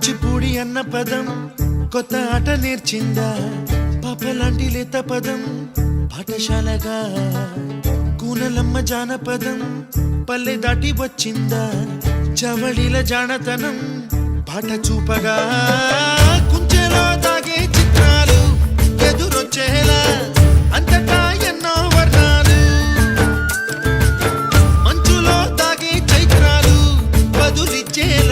కూచిపూడి అన్న పదం కొత్త ఆట నేర్చిందా? పాపలాంటి లేత పదం పాఠశాలగా. కూనలమ్మ జానపదం పల్లె దాటి వచ్చిందా? చవళిల జానతనం పాట చూపగా. కుంచెలో తాగే చిత్రాలు ఎదురొచ్చేలా అంతటా ఎన్నో వర్ణాలు. మంచులో తాగే చైత్రాలు బదులిచ్చేలా